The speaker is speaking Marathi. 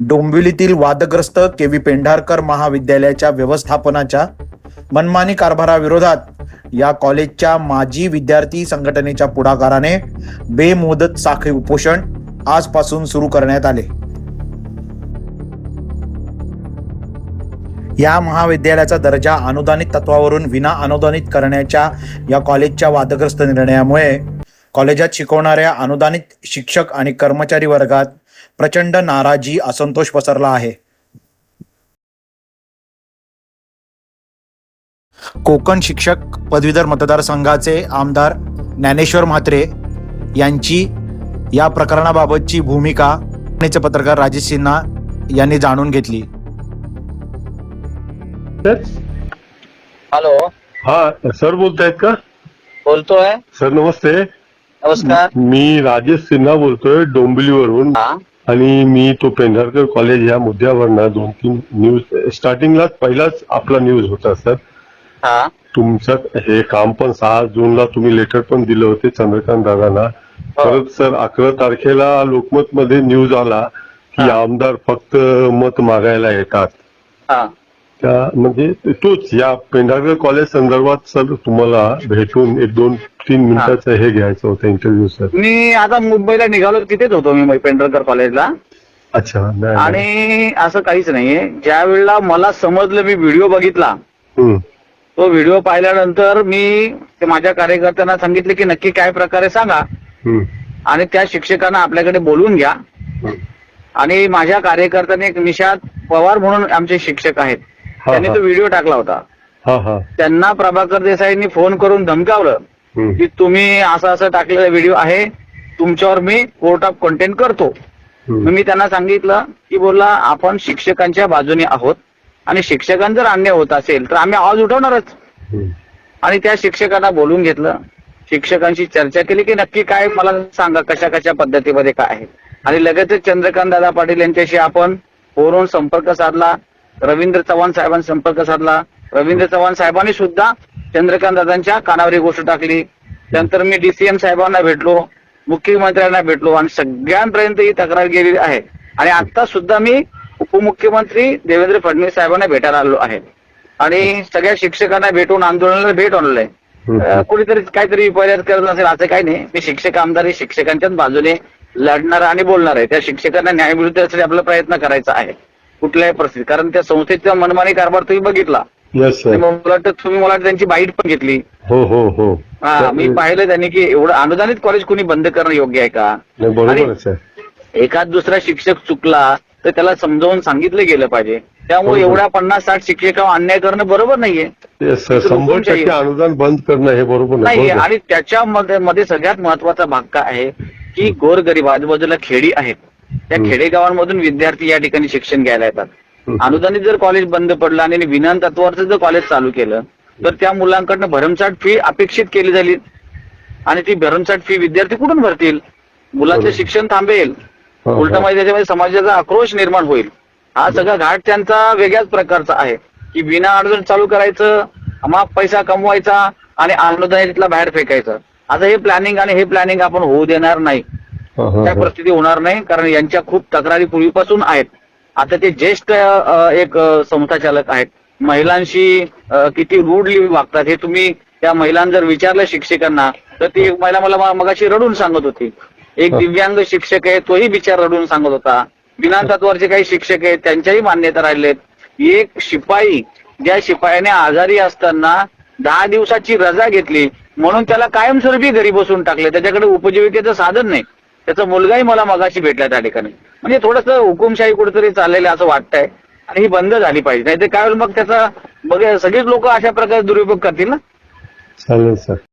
डोंबिवलीतील वादग्रस्त के व्ही पेंढारकर महाविद्यालयाच्या व्यवस्थापनाच्या मनमानी कारभाराविरोधात या कॉलेजच्या माजी विद्यार्थी संघटनेच्या पुढाकाराने बेमुदत साखळी उपोषण आजपासून सुरू करण्यात आले. या महाविद्यालयाचा दर्जा अनुदानित तत्वावरून विना अनुदानित करण्याच्या या कॉलेजच्या वादग्रस्त निर्णयामुळे कॉलेजात शिकवणाऱ्या अनुदानित शिक्षक आणि कर्मचारी वर्गात प्रचंड नाराजी असंतोष पसरला आहे. कोकण शिक्षक पदवीधर मतदारसंघाचे आमदार ज्ञानेश्वर म्हात्रे यांची या प्रकरणाबाबतची भूमिका पुणेचे पत्रकार राजेश सिन्हा यांनी जाणून घेतली. Sir hello. हा सर बोलतायत का? बोलतोय. सर नमस्ते. नमस्कार. मी राजेश सिन्हा बोलतोय डोंबिवलीवरून. हा. आणि मी तो पेंढारकर कॉलेज या मुद्द्यावर ना दोन तीन न्यूज स्टार्टिंगलाच पहिलाच आपला न्यूज होता सर हा. तुमचं हे काम पण सहा जूनला तुम्ही लेटर पण दिलं होते चंद्रकांत दादांना. परत सर अकरा तारखेला लोकमत मध्ये न्यूज आला की हा. आमदार फक्त मत मागायला येतात. हा. त्या म्हणजे तोच या पेंढारकर कॉलेज संदर्भात सर तुम्हाला भेटून एक दोन तीन मिनिटाचं हे घ्यायचं होतं इंटरव्ह्यू सर मी आता मुंबईला निघालो तिथेच होतो मी पेंढरकर कॉलेजला अच्छा नाही, नाही. आणि असं काहीच नाहीये. ज्या वेळेला मला समजलं मी व्हिडिओ बघितला. हम्म, तो व्हिडिओ पाहिल्यानंतर मी ते माझ्या कार्यकर्त्यांना सांगितले की नक्की काय प्रकारे सांगा. हम्म, आणि त्या शिक्षकांना आपल्याकडे बोलवून घ्या. हम्म. आणि माझ्या कार्यकर्त्याने एक निषाद पवार म्हणून आमचे शिक्षक आहेत. त्यांनी. तो व्हिडिओ टाकला होता. हा हा. त्यांना प्रभाकर देसाईंनी फोन करून धमकावलं की तुम्ही असं असं टाकलेला व्हिडिओ आहे तुमच्यावर मी कोर्ट ऑफ कंटेंट करतो. मी त्यांना सांगितलं की बोलला आपण शिक्षकांच्या बाजूने आहोत आणि शिक्षकांचा जर अन्याय होत असेल तर आम्ही आवाज उठवणारच. आणि त्या शिक्षकांना बोलून घेतलं. शिक्षकांशी चर्चा केली की नक्की काय मला सांगा कशा कशा पद्धतीमध्ये काय आहे. आणि लगेचच चंद्रकांत दादा पाटील यांच्याशी आपण फोनवरून संपर्क साधला. रवींद्र चव्हाण साहेबांनी संपर्क साधला. रवींद्र चव्हाण साहेबांनी सुद्धा चंद्रकांत दादांच्या कानावर ही गोष्ट टाकली. त्यानंतर मी डीसीएम साहेबांना भेटलो मुख्यमंत्र्यांना भेटलो आणि सगळ्यांपर्यंत ही तक्रार गेलेली आहे. आणि आता सुद्धा मी उपमुख्यमंत्री देवेंद्र फडणवीस साहेबांना भेटायला आलो आहे. आणि सगळ्या शिक्षकांना भेटून आंदोलनाला भेट आणलंय. कुणीतरी काहीतरी विपर्यास करत असेल असं काही नाही. मी शिक्षक आमदार शिक्षकांच्याच बाजूने लढणार आणि बोलणार आहे. त्या शिक्षकांना न्याय मिळू त्यासाठी आपला प्रयत्न करायचा आहे. कुठल्याही परिस्थितीत. कारण त्या संस्थेचा मनमानी कारभार तुम्ही बघितला. येस आणि सर मला वाटतं तुम्ही मला वाटतं त्यांची बाईट पण घेतली. हो हो हो. हा मी पाहिलं त्यांनी की एवढं अनुदानित कॉलेज कुणी बंद करणं योग्य आहे का? नाही, बरोबर आणि- आहे सर एखाद दुसरा शिक्षक चुकला तर त्याला समजावून सांगितलं गेलं पाहिजे. त्यामुळे. एवढ्या पन्नास साठ शिक्षकांवर अन्याय करणं बरोबर नाहीये. येस सर शंभर हुकुमशाही टक्के अनुदान बंद करणं हे बरोबर नाही नाही बरोबर. आणि त्याच्यामध्ये मध्ये सगळ्यात महत्त्वाचा भाग काय आहे? की गोरगरीब आजूबाजूला खेडी आहेत. त्या. खेडेगावांमधून विद्यार्थी या ठिकाणी शिक्षण घ्यायला येतात. अनुदानित जर कॉलेज बंद पडलं आणि विनान तत्वावरचं जर कॉलेज चालू केलं तर त्या मुलांकडनं भरमसाठ फी अपेक्षित केली झाली आणि ती भरमसाठ फी विद्यार्थी कुठून भरतील? मुलाचं. शिक्षण थांबेल. हा, उलट हा. म्हणजे त्याच्यामध्ये समाजाचा आक्रोश निर्माण होईल. हा सगळा घाट त्यांचा वेगळ्याच प्रकारचा आहे. की विना अडचण चालू करायचं माप पैसा कमवायचा आणि अनुदानितला बाहेर फेकायचं. आता हे प्लॅनिंग आणि हे प्लॅनिंग आपण होऊ देणार नाही. त्या हा. परिस्थिती होणार नाही कारण यांच्या खूप तक्रारी पूर्वीपासून आहेत. आता ते ज्येष्ठ एक संस्था चालक आहेत. महिलांशी किती रूडली वागतात हे तुम्ही त्या महिलांना जर विचारलं शिक्षकांना तर ती एक महिला मला मगाशी रडून सांगत होती. एक हा. दिव्यांग शिक्षक आहे तोही विचार रडून सांगत होता. विनातत्वावरचे काही शिक्षक आहेत त्यांच्याही मान्यता राहिलेत. एक शिपाई ज्या शिपायाने आजारी असताना दहा दिवसाची रजा घेतली म्हणून त्याला कायमस्वरूपी घरी बसून टाकले. त्याच्याकडे उपजीविकेचं साधन नाही. त्याचा मुलगाही मला मगाशी भेटला त्या ठिकाणी. म्हणजे थोडस हुकुमशाही कुठेतरी चाललेलं असं वाटतंय. आणि ही बंद झाली पाहिजे. नाही तर काय होईल मग त्याचा बघ सगळीच लोक अशा प्रकारे दुरुपयोग करतील ना? चालेल सर.